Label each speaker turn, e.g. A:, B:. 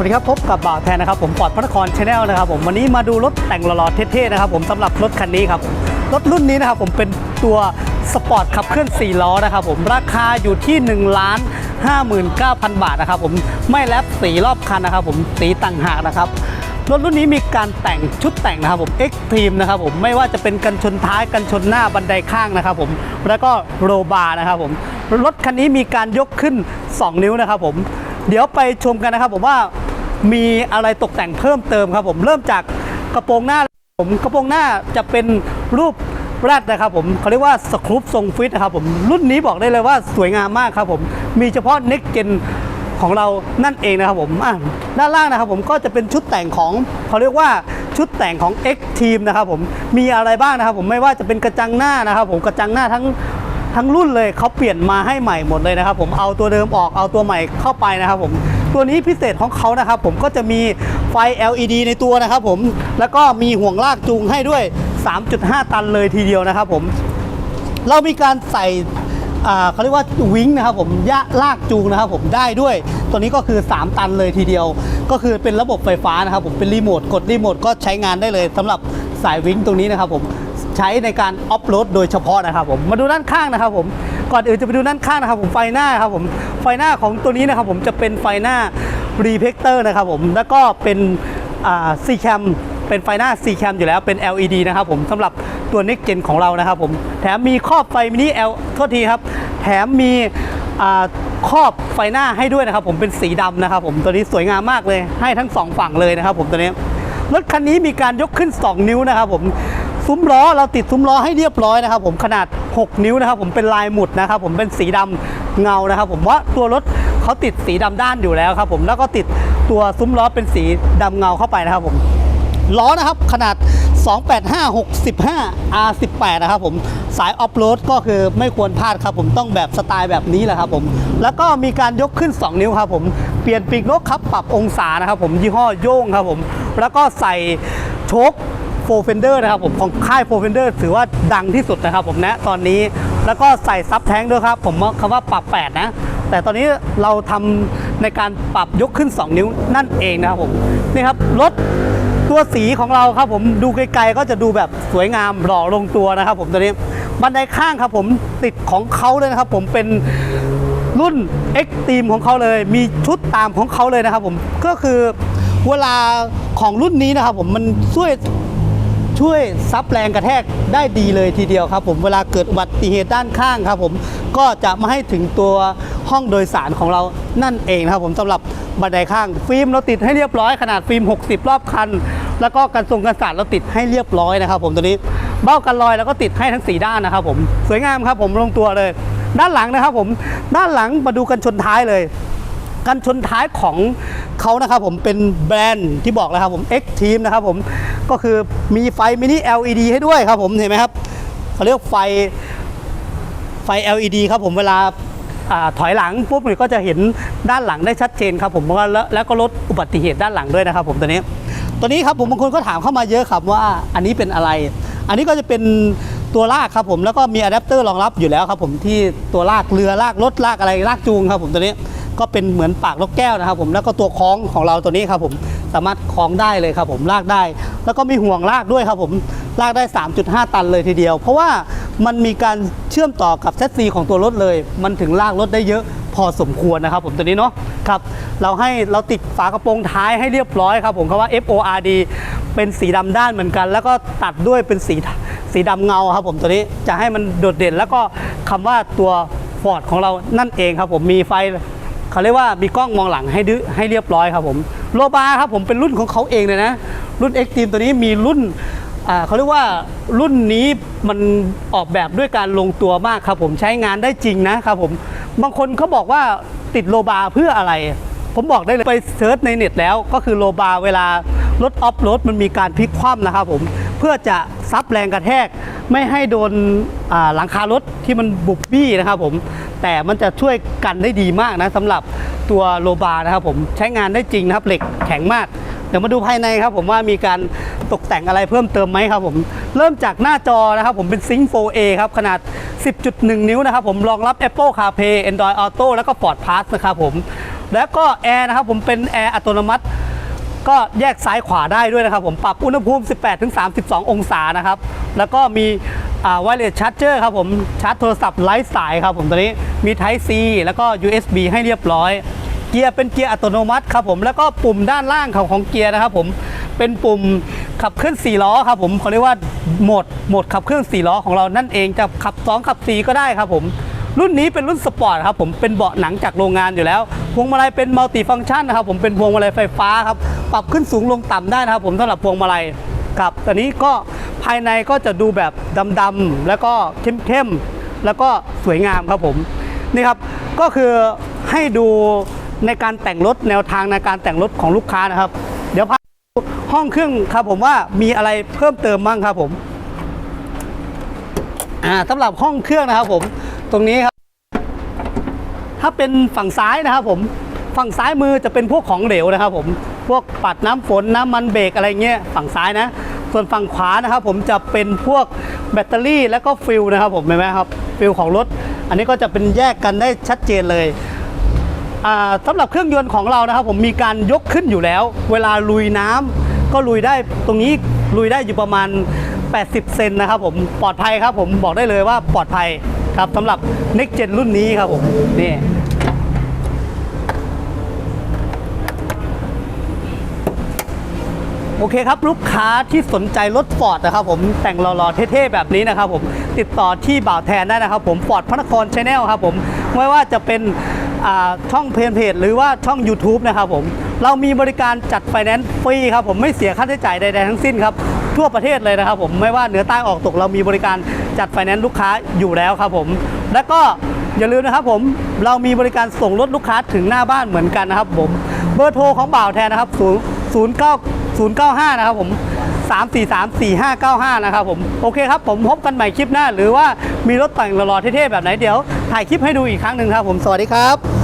A: วัสดีครับพบกับบ่าวแทนนะครับผมปอดพระนครชาแนลนะครับผมวันนี้มาดูรถแต่งหล่อๆเท่ๆนะครับผมสำหรับรถคันนี้ครับรถรุ่นนี้นะครับผมเป็นตัวสปอร์ตขับเคลื่อน 4 ล้อนะครับผมราคาอยู่ที่ 1 ล้าน 59,000 บาทนะครับผมไม่แลบสีรอบคันนะครับผมสีต่างหากนะครับรถรุ่นนี้มีการแต่งชุดแต่งนะครับผม X Team นะครับผมไม่ว่าจะเป็นกันชนท้ายกันชนหน้าบันไดข้างนะครับผมแล้วก็โรบาร์นะครับผมรถคันนี้มีการยกขึ้น 2 นิ้วนะครับผมเดี๋ยวไปชมกันนะครับผมว่า มีอะไรตกแต่งเพิ่มเติมครับผมเริ่มจากกระโปรงหน้าผมกระโปรงหน้าจะเป็นรูปแรดนะครับผมเขาเรียกว่าสครูปทรงฟิตนะครับผมรุ่นนี้บอกได้เลยว่าสวยงามมากครับผมมีเฉพาะ Next Gen ของเรานั่นเองนะครับผมด้านล่างนะครับผมก็จะเป็นชุดแต่งของเขาเรียกว่าชุดแต่งของ X Team นะครับผมมีอะไรบ้างนะครับผมไม่ว่าจะเป็นกระจังหน้านะครับผมกระจังหน้าทั้งทั้งรุ่นเลยเขาเปลี่ยนมาให้ใหม่หมดเลยนะครับผมเอาตัวเดิมออกเอาตัวใหม่เข้าไปนะครับผม ตัวนี้พิเศษของเขานะครับ ผมก็จะมีไฟ LED ในตัวนะครับผมแล้วก็มีห่วงลากจูงให้ด้วย 3.5 ตันเลยทีเดียวนะครับผมเรามีการใส่เขาเรียกว่าวิงนะครับผมยะลากจูงนะครับผมได้ด้วย ตัวนี้ก็คือ 3 ตันเลยทีเดียว ก็คือเป็นระบบไฟฟ้านะครับผมเป็นรีโมทกดรีโมทก็ใช้งานได้เลยสำหรับสายวิงตรงนี้นะครับผมใช้ในการออฟโหลดโดยเฉพาะนะครับผมมาดูด้านข้างนะครับผม ก่อนอื่นจะไปดูด้านข้างนะครับผมไฟหน้าครับผมไฟหน้าของตัวนี้นะครับผมจะเป็นไฟหน้ารีเพกเตอร์นะครับผมแล้วก็เป็นซีแคมเป็นไฟหน้า C cam อยู่แล้วเป็น LED นะครับผมสำหรับตัว Next Gen ของเรานะครับผมแถมมีครอบไฟมินิ L โทษทีครับ แถมมีครอบไฟหน้าให้ด้วยนะครับผมเป็นสีดำนะครับผมตัวนี้สวยงามมากเลยให้ทั้งสองฝั่งเลยนะครับผมตัวนี้รถคันนี้มีการยกขึ้น 2 นิ้วนะครับผมซุ้มล้อเราติดซุ้มล้อให้เรียบร้อยนะครับผมขนาด6 นิ้วนะครับผมเป็นลายหมุดนะครับผมเป็นสีดำเงานะครับผมว่าตัวรถเขาติดสีดำด้านอยู่แล้วครับผมแล้วก็ติดตัวซุ้มล้อเป็นสีดำเงาเข้าไปนะครับผมล้อนะครับขนาด 285 65 R18 นะครับผมสายออฟโรดก็คือไม่ควรพลาดครับผมต้องแบบสไตล์แบบนี้แหละครับผมแล้วก็มีการยกขึ้น 2 นิ้วครับผมเปลี่ยนปีกนกครับปรับองศานะครับผมยี่ห้อโย่งครับผมแล้วก็ใส่โชค โฟเฟนเดอร์นะครับผมของค่ายโฟเฟนเดอร์ถือว่าดังที่สุดนะครับผมนะตอนนี้แล้วก็ใส่ซับแท้งด้วยครับ ผมคำว่าปรับ8นะแต่ตอนนี้เราทำในการปรับยกขึ้น 2 นิ้วนั่นเองนะครับผมนี่ครับรถตัวสีของเราครับผมดูไกลๆก็จะดูแบบสวยงามหล่อลงตัวนะครับผมตัวนี้บันไดข้างครับผมติดของเขาเลยนะครับ ผมเป็นรุ่น X Team ของเขาเลย มีชุดตามของเขาเลยนะครับผมก็คือเวลาของรุ่นนี้นะครับผมมันช่วย ช่วยซับแรงกระแทกได้ดีเลยทีเดียวครับ ผมเวลาเกิดอุบัติเหตุด้านข้างครับผมก็จะไม่ให้ถึงตัวห้องโดยสารของเรานั่นเองนะครับผมสำหรับบันไดข้าง ฟิล์มเราติดให้เรียบร้อยขนาดฟิล์ม 60 รอบคัน แล้วก็กันทรงกันสาดเราติดให้เรียบร้อยนะครับผมตัวนี้เบ้ากันรอยเราก็ติดให้ทั้งสีด้านนะครับผมสวยงามครับผมลงตัวเลย ด้านหลังนะครับผมด้านหลังมาดูกันชนท้ายเลยกันชนท้ายของเขานะครับผมเป็นแบรนด์ที่บอกเลยครับผม X Team นะครับผม ก็คือมีไฟมินิ LED ให้ด้วยครับผมเห็นไหมครับเขาเรียกไฟไฟ LED ครับผมเวลาอถอยหลังปุ๊บเนี่ยก็จะเห็นด้านหลังได้ชัดเจนครับผมแล้วแล้วก็ลดอุบัติเหตุด้านหลังด้วยนะครับผมตัวนี้ ตัวนี้ครับผมบางคนก็ถามเข้ามาเยอะครับว่าอันนี้เป็นอะไร อันนี้ก็จะเป็นตัวลากครับผมแล้วก็มีอะแดปเตอร์รองรับอยู่แล้วครับผมที่ตัวลากเรือลากรถลากอะไรลากจูงครับผมตัวนี้ก็เป็นเหมือนปากนกแก้วนะครับผมแล้วก็ตัวคล้องของเราตัวนี้ครับผม สามารถคล้องได้เลยครับผมลากได้ แล้วก็มีห่วงลากด้วยครับผมลากได้ 3.5 ตันเลยทีเดียว เพราะว่ามันมีการเชื่อมต่อกับแซซีของตัวรถเลย มันถึงลากรถได้เยอะพอสมควรนะครับผมตัวนี้เนาะครับเราให้เราติดฝากระโปรงท้ายให้เรียบร้อยครับผมคำว่า FORD เป็นสีดำด้านเหมือนกัน แล้วก็ตัดด้วยเป็นสีสีดำเงาครับผมตัวนี้จะให้มันโดดเด่นแล้วก็คำว่าตัวฟอร์ดของเรานั่นเองครับผมมีไฟ เขาเรียกว่ามีกล้องมองหลังให้ดื้อให้เรียบร้อยครับผมโลบาครับผมเป็นรุ่นของเขาเองเลยนะ รุ่น X Team ตัวนี้มีรุ่นเขาเรียกว่ารุ่นนี้มันออกแบบด้วยการลงตัวมากครับผมใช้งานได้จริงนะครับผมบางคนเขาบอกว่าติดโลบาเพื่ออะไร ผมบอกได้เลยไปเซิร์ชในเน็ตแล้วก็คือโลบาเวลารถออฟโรดมันมีการพลิกคว่ำนะครับผมเพื่อจะซับแรงกระแทก ไม่ให้โดนหลังคารถที่มันบุบบี้นะครับผม แต่มันจะช่วยกันได้ดีมากนะสำหรับตัวโลบานะครับผมใช้งานได้จริงนะครับเหล็กแข็งมาก เดี๋ยวมาดูภายในครับผมว่ามีการตกแต่งอะไรเพิ่มเติมไหมครับผมเริ่มจากหน้าจอนะครับผมเป็นซิงค์ 4A ครับขนาด 10.1 นิ้วนะครับผมรองรับ Apple CarPlay Android Auto แล้วก็ Ford Pass นะครับผมแล้วก็แอร์นะครับผมเป็นแอร์อัตโนมัติ ก็แยกซ้ายขวาได้ด้วยนะครับผมปรับอุณหภูมิ 18-32 องศานะครับแล้วก็มี วเลสชาร์จเจอร์ครับผมชาร์จโทรศัพท์ไร้สายครับผมตัวนี้มี Type C แล้วก็ USB ให้เรียบร้อย เกียร์เป็นเกียร์อัตโนมัติครับผมแล้วก็ปุ่มด้านล่างของของเกียร์นะครับผมเป็นปุ่มขับเคลื่อน4ล้อครับผมเขาเรียกว่าโหมดโหมดขับเคลื่อน4ล้อของเรานั่นเองจะขับ 2 ขับ 4 ก็ได้ครับผมรุ่นนี้เป็นรุ่นสปอร์ตครับผมเป็นเบาะหนังจากโรงงานอยู่แล้วพวงมาลัยเป็นมัลติฟังก์ชันนะครับผมเป็นพวงมาลัยไฟฟ้าครับปรับขึ้นสูงลงต่ำได้นะครับผมสำหรับพวงมาลัย ครับตอนนี้ก็ภายในก็จะดูแบบดำๆแล้วก็เข้มๆแล้วก็สวยงามครับผมนี่ครับก็คือให้ดูในการแต่งรถแนวทางในการแต่งรถของลูกค้านะครับ เดี๋ยวพาดูห้องเครื่องครับผมว่ามีอะไรเพิ่มเติมบ้างครับผมอ่าสำหรับห้องเครื่องนะครับผมตรงนี้ครับ ถ้าเป็นฝั่งซ้ายนะครับผมฝั่งซ้ายมือจะเป็นพวกของเหลวนะครับผมพวกปัดน้ำฝนน้ำมันเบรกอะไรเงี้ยฝั่งซ้ายนะ ส่วนฝั่งขวานะครับผมจะเป็นพวกแบตเตอรี่แล้วก็ฟิลนะครับผมเห็นไหมครับฟิลของรถ อันนี้ก็จะเป็นแยกกันได้ชัดเจนเลยอ่าสำหรับเครื่องยนต์ของเรานะครับ ผมมีการยกขึ้นอยู่แล้ว เวลาลุยน้ำก็ลุยได้ตรงนี้ลุยได้อยู่ประมาณ 80 เซนนะครับผมปลอดภัยครับผมบอกได้เลยว่าปลอดภัยครับสำหรับ Next Gen รุ่นนี้ครับผมนี่ โอเคครับ ลูกค้าที่สนใจรถฟอร์ดนะครับผมแต่งหล่อๆเท่ๆแบบนี้นะครับผมติดต่อที่บ่าวแทนได้นะครับผมฟอร์ดพระนครชาแนลครับผมไม่ว่าจะเป็นช่องเพจเพจหรือว่าช่อง YouTube นะครับผมเรามีบริการจัดไฟแนนซ์ฟรีครับผมไม่เสียค่าใช้จ่ายใดๆทั้งสิ้นครับทั่วประเทศเลยนะครับผมไม่ว่าเหนือใต้ออกตกเรามีบริการจัดไฟแนนซ์ลูกค้าอยู่แล้วครับผมและก็อย่าลืมนะครับผมเรามีบริการส่งรถลูกค้าถึงหน้าบ้านเหมือนกันนะครับผมเบอร์โทรของบ่าวแทนนะครับ0 0 9 095 นะครับผม 3434595 นะครับผม โอเคครับ ผมพบกันใหม่คลิปหน้า หรือว่ามีรถแต่งหล่อๆเท่ๆแบบไหนเดี๋ยวถ่ายคลิปให้ดูอีกครั้งหนึ่งครับผม สวัสดีครับ